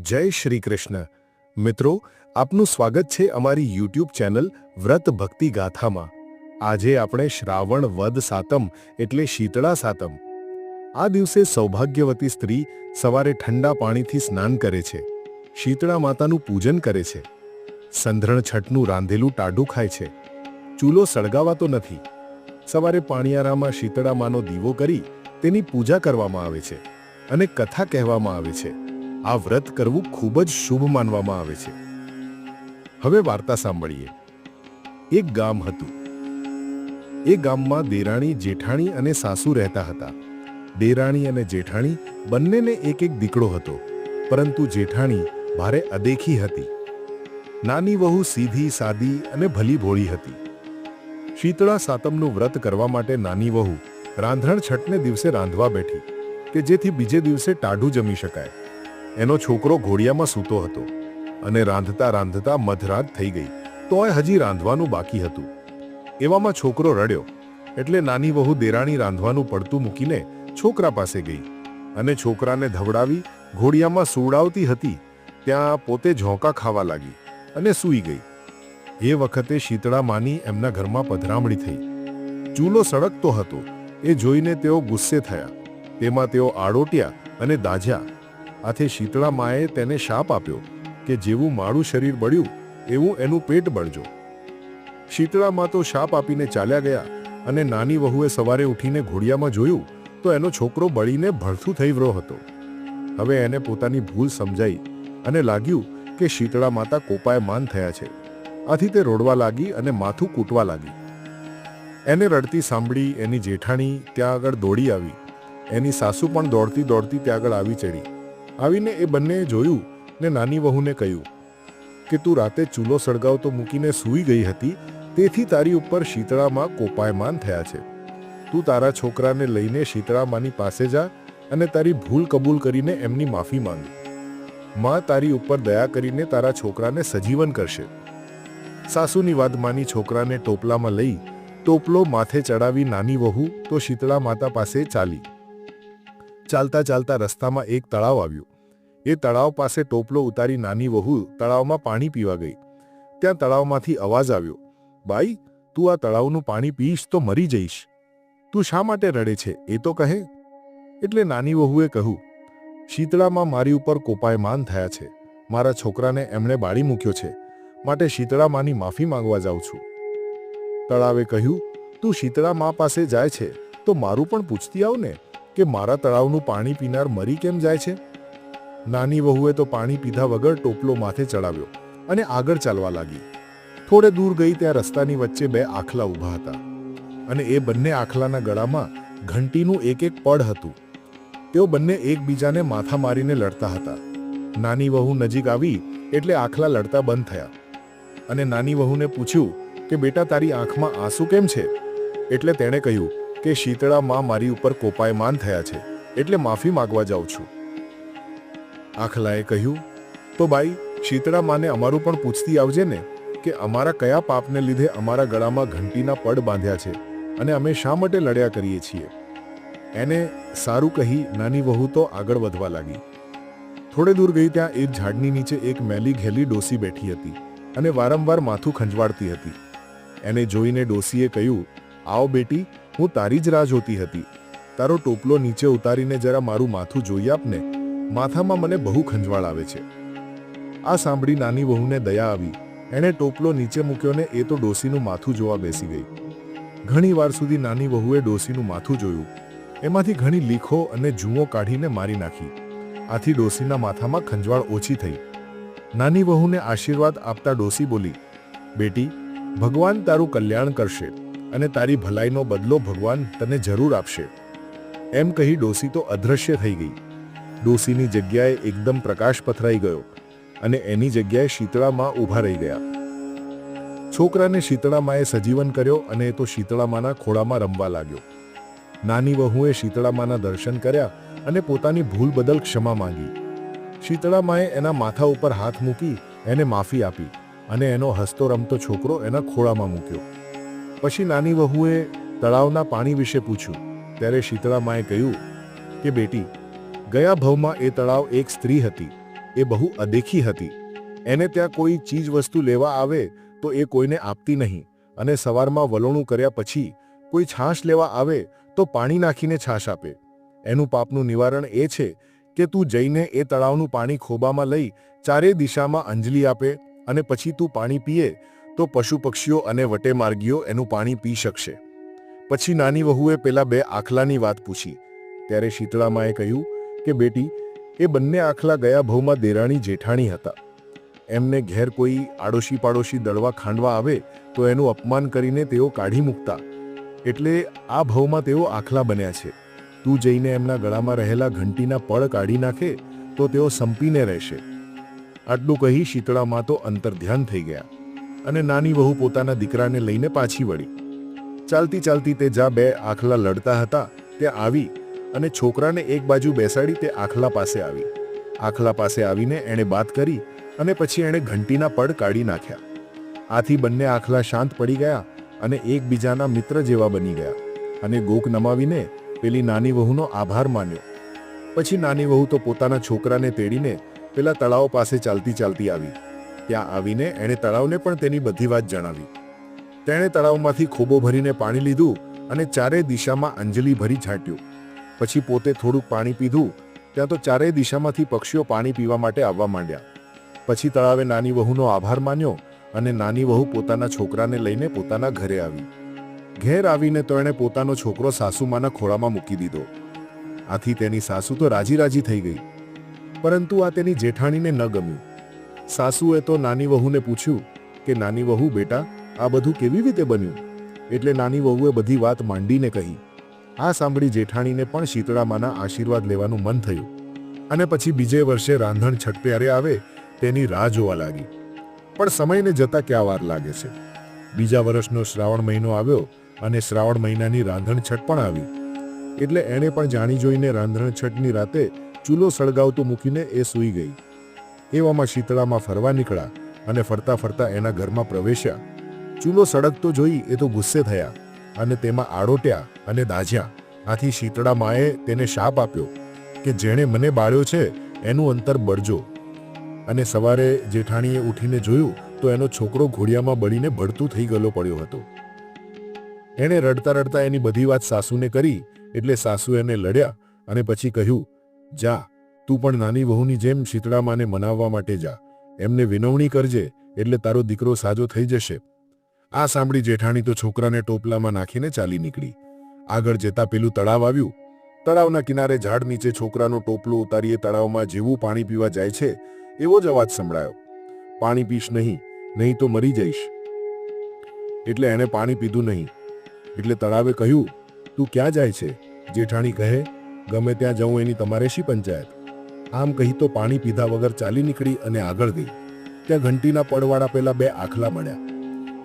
જય શ્રી કૃષ્ણ. મિત્રો, આપનું સ્વાગત છે અમારી યુટ્યુબ ચેનલ વ્રત ભક્તિ ગાથામાં. આજે આપણે શ્રાવણ વદ સાતમ એટલે શીતળા સાતમ. આ દિવસે સૌભાગ્યવતી સ્ત્રી સવારે ઠંડા પાણીથી સ્નાન કરે છે. શીતળા માતાનું પૂજન કરે છે. સંધરણ છઠનું રાંધેલું ટાઢું ખાય છે. ચૂલો સળગાવાતો નથી. સવારે પાણિયારામાં શીતળા માનો દીવો કરી તેની પૂજા કરવામાં આવે છે અને કથા કહેવામાં આવે છે. આ વ્રત કરવું ખૂબ જ શુભ માનવામાં આવે છે. હવે વાર્તા સાંભળીએ. એક ગામ હતું. એ ગામમાં દેરાણી, જેઠાણી અને સાસુ રહેતા હતા. દેરાણી અને જેઠાણી બંનેને એક એક દીકરો હતો. પરંતુ જેઠાણી ભારે અદેખી હતી. નાની વહુ સીધી, સાદી અને ભલી ભોળી હતી. શીતળા સાતમનું વ્રત કરવા માટે નાની વહુ રાંધણ છઠને દિવસે રાંધવા બેઠી, કે જેથી બીજે દિવસે ટાઢું જમી શકાય. એનો છોકરો ઘોડિયામાં સૂતો હતો અને રાંધતા રાંધતા મધરાત થઈ ગઈ. તોય હજી રાંધવાનું બાકી હતું. એવામાં છોકરો રડ્યો એટલે નાની વહુ દેરાણી રાંધવાનું પડતું મૂકીને છોકરા પાસે ગઈ અને છોકરાને ધવડાવી ઘોડિયામાં સુવડાવતી હતી. ત્યાં પોતે ઝોંકા ખાવા લાગી અને સૂઈ ગઈ. એ વખતે શીતળા માની એમના ઘરમાં પધરામણી થઈ. ચૂલો સળગતો હતો. એ જોઈને તેઓ ગુસ્સે થયા. તેમાં તેઓ આડોટ્યા અને દાઝ્યા. આથી શીતળા માએ તેને શાપ આપ્યો કે જેવું મારું શરીર બળ્યું, એવું એનું પેટ બળજો. શીતળા મા તો શાપ આપીને ચાલ્યા ગયા અને નાની વહુએ સવારે ઉઠીને ઘોડિયામાં જોયું તો એનો છોકરો બળીને ભળથું થઈ રહ્યો હતો. હવે એને પોતાની ભૂલ સમજાઈ અને લાગ્યું કે શીતળા માતા કોપાયમાન થયા છે. આથી તે રોડવા લાગી અને માથું કૂટવા લાગી. એને રડતી સાંભળી, એની જેઠાણી ત્યાં આગળ દોડી આવી. એની સાસુ પણ દોડતી દોડતી ત્યાં આગળ આવી ચડી. આવીને એ બંનેએ જોયું ને નાની વહુને કહ્યું કે તું રાતે ચૂલો સળગાવતો મૂકીને સૂઈ ગઈ હતી, તેથી તારી ઉપર શીતળામાં કોપાયમાન થયા છે. તું તારા છોકરાને લઈને શીતળામાની પાસે જા અને તારી ભૂલ કબૂલ કરીને એમની માફી માંગ. માં તારી ઉપર દયા કરીને તારા છોકરાને સજીવન કરશે. સાસુની વાત માની છોકરાને ટોપલામાં લઈ ટોપલો માથે ચડાવી નાની વહુ તો શીતળા માતા પાસે ચાલી. ચાલતા ચાલતા રસ્તામાં એક તળાવ આવ્યું. એ તળાવ પાસે ટોપલો ઉતારી નાની વહુ તળાવમાં પાણી પીવા ગઈ. ત્યાં તળાવમાંથી અવાજ આવ્યો, બાઈ, તું આ તળાવનું પાણી પીશ તો મરી જઈશ. તું શા માટે રડે છે, એ તો કહે. એટલે નાની વહુએ કહ્યું, શીતળામાં મારી ઉપર કોપાયમાન થયા છે. મારા છોકરાને એમણે બાળી મૂક્યો છે. માટે શીતળામાની માફી માંગવા જાઉં છું. તળાવે કહ્યું, તું શીતળા મા પાસે જાય છે, તો મારું પણ પૂછતી આવ ને કે મારા તળાવનું પાણી પીનાર મરી કેમ જાય છે? નાની વહુએ તો પાણી પીધા વગર ટોપલો માથે ચડાવ્યો અને આગળ ચાલવા લાગી. થોડે દૂર ગઈ ત્યાં રસ્તાની વચ્ચે બે આખલા ઊભા હતા અને એ બંને આખલાના ગળામાં ઘંટીનું એક એક પડ હતું. તેઓ બંને એકબીજાને માથા મારીને લડતા હતા. નાની વહુ નજીક આવી એટલે આખલા લડતા બંધ થયા અને નાની વહુને પૂછ્યું કે, બેટા, તારી આંખમાં આંસુ કેમ છે? એટલે તેણે કહ્યું કે શીતળા માં મારી ઉપર કોપાયમાન થયા છે, એટલે માફી માગવા જાઉં છું. આખલાએ કહ્યું, તો બાઈ, શીતળા માને અમારું પણ પૂછતી આવજે ને કે અમારા કયા પાપને લીધે અમારા ગળામાં ઘંટીના પડ બાંધ્યા છે અને અમે શા માટે લડ્યા કરીએ છીએ? એને સારું કહી નાની વહુ તો આગળ વધવા લાગી. થોડે દૂર ગઈ ત્યાં એક ઝાડની નીચે એક મેલી ઘેલી ડોસી બેઠી હતી અને વારંવાર માથું ખંજવાળતી હતી. એને જોઈને ડોસીએ કહ્યું, આવ બેટી હું તારી જ રાહ જોતી હતી. તારો ટોપલો નીચે ઉતારીને જરા મારું માથું જોઈ આપને. માથામાં મને બહુ ખંજવાળ આવે છે. આ સાંભળી નાની વહુને દયા આવી. એણે ટોપલો નીચે મૂક્યો ને એ તો ડોસીનું માથું જોવા બેસી ગઈ. ઘણી વાર સુધી નાની વહુએ ડોસીનું માથું જોયું. એમાંથી ઘણી લીખો અને જુઓ કાઢીને મારી નાખી. આથી ડોસીના માથામાં ખંજવાળ ઓછી થઈ. નાની વહુને આશીર્વાદ આપતા ડોસી બોલી, બેટી, ભગવાન તારું કલ્યાણ કરશે. અને તારી ભલાઈનો બદલો ભગવાન તને જરૂર આપશે. એમ કહી ડોસી તો અદૃશ્ય થઈ ગઈ. ડોસીની જગ્યાએ એકદમ પ્રકાશ પથરાઈ ગયો અને એની જગ્યાએ શીતળામાં ઊભા રહી ગયા. છોકરાને શીતળામાએ સજીવન કર્યો અને એ તો શીતળામાના ખોળામાં રમવા લાગ્યો. નાની વહુએ શીતળામાના દર્શન કર્યા અને પોતાની ભૂલ બદલ ક્ષમા માંગી. શીતળામાએ એના માથા ઉપર હાથ મૂકી એને માફી આપી અને એનો હસતો રમતો છોકરો એના ખોળામાં મૂક્યો. પછી નાની વહુએ તળાવના પાણી વિશે પૂછ્યું. ત્યારે શીતળામાએ કહ્યું કે, બેટી, ગયા ભવમાં એ તળાવ એક સ્ત્રી હતી. એ બહુ અદેખી હતી. એને ત્યાં કોઈ ચીજ વસ્તુ લેવા આવે તો એ કોઈને આપતી નહીં. અને સવારમાં વલોણું કર્યા પછી કોઈ છાશ લેવા આવે તો પાણી નાખીને છાશ આપે. એનું પાપનું નિવારણ એ છે કે તું જઈને એ તળાવનું પાણી ખોબામાં લઈ ચારે દિશામાં અંજલિ આપે અને પછી તું પાણી પીએ તો પશુ પક્ષીઓ અને વટેમાર્ગીઓ એનું પાણી પી શકશે. પછી નાની વહુએ પેલા બે આખલાની વાત પૂછી. ત્યારે શીતળામાએ કહ્યું કે, બેટી, એ બંને આખલા ગયા ભવમાં દેરાણી જેઠાણી હતા. એમને ઘેર કોઈ આડોશી પાડોશી દળવા ખાંડવા આવે તો એનું અપમાન કરીને તેઓ કાઢી મૂકતા. એટલે આ ભવમાં તેઓ આખલા બન્યા છે. તું જઈને એમના ગળામાં રહેલા ઘંટીના પળ કાઢી નાખે તો તેઓ સંપીને રહેશે. આટલું કહી શીતળામાં તો અંતર્ધ્યાન થઈ ગયા. અને નાની વહુ પોતાના દીકરાને લઈને પાછી વળી. ચાલતી ચાલતી તે જ્યાં બે આખલા લડતા હતા ત્યાં આવી અને છોકરાને એક બાજુ બેસાડી તે આખલા પાસે આવી. આખલા પાસે આવીને એણે વાત કરી અને પછી એણે ઘંટીના પડ કાઢી નાખ્યા. આથી બંને આખલા શાંત પડી ગયા અને એકબીજાના મિત્ર જેવા બની ગયા અને ગોક નમાવીને પેલી નાની વહુનો આભાર માન્યો. પછી નાની વહુ તો પોતાના છોકરાને તેડીને પેલા તળાવ પાસે ચાલતી ચાલતી આવી. ત્યાં આવીને એણે તળાવને પણ તેની બધી વાત જણાવી. તેણે તળાવમાંથી ખોબો ભરીને પાણી લીધું અને ચારે દિશામાં અંજલિ ભરી છાંટ્યું. પછી પોતે થોડુંક પાણી પીધું, ત્યાં તો ચારેય દિશામાંથી પક્ષીઓ પાણી પીવા માટે આવવા માંડ્યા. પછી તળાવે નાની વહુનો આભાર માન્યો અને નાની વહુ પોતાના છોકરાને લઈને પોતાના ઘરે આવી. ઘેર આવીને તો એણે પોતાનો છોકરો સાસુમાના ખોળામાં મૂકી દીધો. આથી તેની સાસુ તો રાજી રાજી થઈ ગઈ. પરંતુ આ તેની જેઠાણીને ન ગમ્યું. સાસુએ તો નાની વહુને પૂછ્યું કે, નાની વહુ, બેટા, આ બધું કેવી રીતે બન્યું? એટલે નાની વહુએ બધી વાત માંડીને કહી. આ સાંભળી જેઠાણીને પણ શીતળામાના આશીર્વાદ લેવાનું મન થયું અને પછી બીજે વર્ષે રાંધણ છટપ્યારે આવે તેની રાહ જોવા લાગી. પણ સમયને જતા ક્યાં વાર લાગે છે? બીજા વર્ષનો શ્રાવણ મહિનો આવ્યો અને શ્રાવણ મહિનાની રાંધણ છઠ પણ આવી. એટલે એણે પણ જાણી જોઈને રાંધણ છઠની રાતે ચૂલો સળગાવતો મૂકીને એ સૂઈ ગઈ. એવામાં શીતળામાં ફરવા નીકળ્યા અને ફરતા ફરતા એના ઘરમાં પ્રવેશ્યા. ચૂલો સળગતો જોઈ એ તો ગુસ્સે થયા અને તેમાં આડોટ્યા અને દાઝ્યા. આથી શીતળા માએ તેને શાપ આપ્યો કે જેણે મને બાળ્યો છે એનું અંતર બળજો. અને સવારે જેઠાણીએ ઉઠીને જોયું તો એનો છોકરો ઘોડિયામાં બળીને ભડતું થઈ ગયેલો પડ્યો હતો. એણે રડતા રડતા એની બધી વાત સાસુને કરી એટલે સાસુ એને લડ્યા અને પછી કહ્યું, જા તું પણ નાની વહુની જેમ શીતળામાને મનાવવા માટે જા. એમને વિનવણી કરજે, એટલે તારો દીકરો સાજો થઈ જશે. આ સાંભળી જેઠાણી તો છોકરાને ટોપલામાં નાખીને ચાલી નીકળી. આગળ જતા પેલું તળાવ આવ્યું. તળાવના કિનારે ઝાડ નીચે છોકરાનો ટોપલો ઉતારીએ તળાવમાં જેવું પાણી પીવા જાય છે, એવો જ અવાજ સંભળાયો. પાણી પીશ નહીં નહીં તો મરી જઈશ. એટલે એણે પાણી પીધું નહીં. એટલે તળાવે કહ્યું, તું ક્યાં જાય છે? જેઠાણી કહે, ગમે ત્યાં જવું એની તમારે શી પંચાયત? આમ કહી તો પાણી પીધા વગર ચાલી નીકળી અને આગળ ગઈ. ત્યાં ઘંટીના પડવાળા પેલા બે આખલા મળ્યા.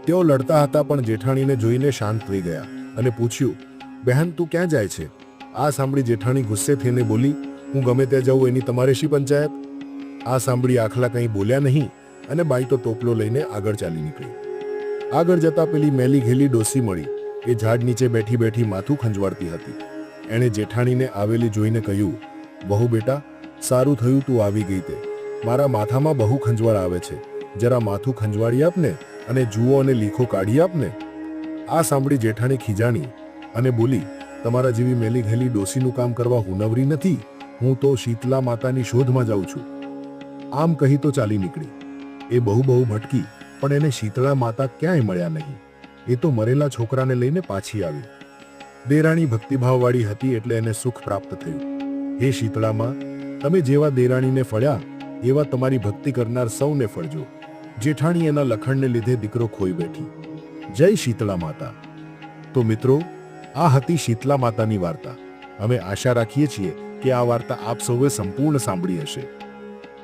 તેઓ લડતા હતા પણ જેઠાણીને જોઈને શાંત થઈ ગયા અને પૂછ્યું, બહેન, તું ક્યાં જાય છે? આ સાંભળી જેઠાણી ગુસ્સે થઈને બોલી, હું ગમે ત્યાં જાઉં એની તમારે શી પંચાયત? આ સાંભળી આખલા કંઈ બોલ્યા નહીં અને બાઈ તો ટોપલો લઈને આગળ ચાલી નીકળી. આગળ જતા પેલી મેલી ઘેલી ડોસી મળી, એ ઝાડ નીચે બેઠી બેઠી માથું ખંજવાળતી હતી. એણે જેઠાણીને આવેલી જોઈને કહ્યું બહુ બેટા સારું થયું તું આવી ગઈ તે. મારા માથામાં બહુ ખંજવાળ આવે છે. જરા માથું ખંજવાળી આપને અને જુઓ અને લીખો કાઢી આપને આ સાંભળી જેઠાણી ખીજાણી અને બોલી, તમારા જેવી મેલી ઘેલી ડોસીનું કામ કરવા હુનવરી નથી. હું તો શીતલા માતાની શોધમાં જાઉં છું. આમ કહી તો ચાલી નીકળી. એ બહુ બહુ ભટકી, પણ એને શીતળા માતા ક્યાંય મળ્યા નહીં. એ તો મરેલા છોકરાને લઈને પાછી આવી. દેરાણી ભક્તિભાવવાળી હતી એટલે એને સુખ પ્રાપ્ત થયું. હે શીતળામાં તમે જેવા દેરાણીને ફળ્યા, એવા તમારી ભક્તિ કરનાર સૌને ફળજો. જેઠાણી એના લખણને લીધે દીકરો ખોઈ બેઠી. જય શીતળા માતા. તો મિત્રો, આ હતી શીતલા માતાની વાર્તા. અમે આશા રાખીએ છીએ કે આ વાર્તા આપ સૌએ સંપૂર્ણ સાંભળી હશે.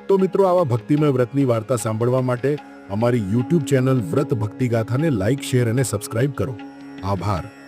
તો મિત્રો, આવા ભક્તિમય વ્રતની વાર્તા સાંભળવા માટે અમારી યુટ્યુબ ચેનલ વ્રત ભક્તિગાથાને લાઇક શેર અને સબસ્ક્રાઇબ કરો. આભાર.